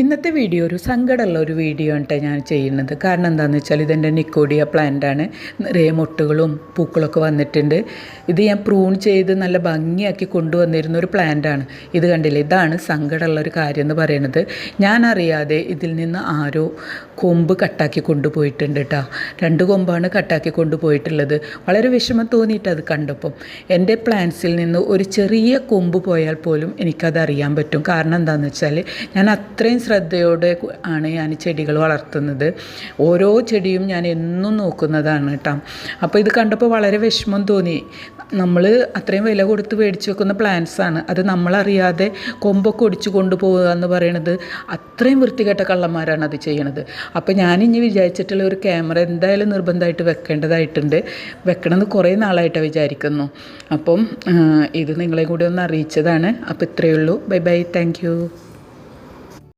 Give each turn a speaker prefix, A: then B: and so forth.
A: ഇന്നത്തെ വീഡിയോ ഒരു സങ്കടമുള്ള ഒരു വീഡിയോ ആണ് ഞാൻ ചെയ്യുന്നത്. കാരണം എന്താണെന്ന് വെച്ചാൽ ഇതെന്റെ നിക്കോഡിയ പ്ലാന്റാണ് നിറയെ മുട്ടുകളും പൂക്കളൊക്കെ വന്നിട്ടുണ്ട്. ഇത് ഞാൻ പ്രൂൺ ചെയ്ത് നല്ല ഭംഗിയാക്കി കൊണ്ടുവന്നിരുന്ന ഒരു പ്ലാന്റാണ് ഇത് കണ്ടില്ലേ? ഇതാണ് സങ്കടമുള്ള ഒരു കാര്യം എന്ന് പറയുന്നത്. ഞാൻ അറിയാതെ ഇതിൽ നിന്ന് ആരോ കൊമ്പ് കട്ടാക്കി കൊണ്ടുപോയിട്ടുണ്ട് കേട്ടോ രണ്ട് കൊമ്പാണ് കട്ടാക്കി കൊണ്ടുപോയിട്ടുള്ളത്. വളരെ വിഷമം തോന്നിയിട്ട് അത് കണ്ടപ്പം. എന്റെ പ്ലാന്റ്സിൽ നിന്ന് ഒരു ചെറിയ കൊമ്പ് പോയാൽ പോലും എനിക്കത് അറിയാൻ പറ്റും. കാരണം എന്താണെന്ന് വെച്ചാൽ ഞാൻ അത്രയും ശ്രദ്ധയോടെ ആണ് ഞാൻ ചെടികൾ വളർത്തുന്നത്. ഓരോ ചെടിയും ഞാൻ എന്നും നോക്കുന്നതാണ് കേട്ടോ. അപ്പോൾ ഇത് കണ്ടപ്പോൾ വളരെ വിഷമം തോന്നി. നമ്മൾ അത്രയും വില കൊടുത്ത് മേടിച്ച് വെക്കുന്ന പ്ലാന്റ്സാണ് അത് നമ്മളറിയാതെ കൊമ്പൊക്കെ ഒടിച്ചു കൊണ്ടുപോകുക എന്ന് പറയുന്നത് അത്രയും വൃത്തികെട്ട കള്ളന്മാരാണ് അത് ചെയ്യണത്. അപ്പോൾ ഞാനിനി വിചാരിച്ചിട്ടുള്ള ഒരു ക്യാമറ എന്തായാലും നിർബന്ധമായിട്ട് വെക്കേണ്ടതായിട്ടുണ്ട്. വെക്കണമെന്ന് കുറേ നാളായിട്ട് വിചാരിക്കുന്നു. അപ്പം ഇത് നിങ്ങളെ കൂടി ഒന്ന് അറിയിച്ചതാണ്. അപ്പോൾ ഇത്രയേ ഉള്ളൂ. Bye bye thank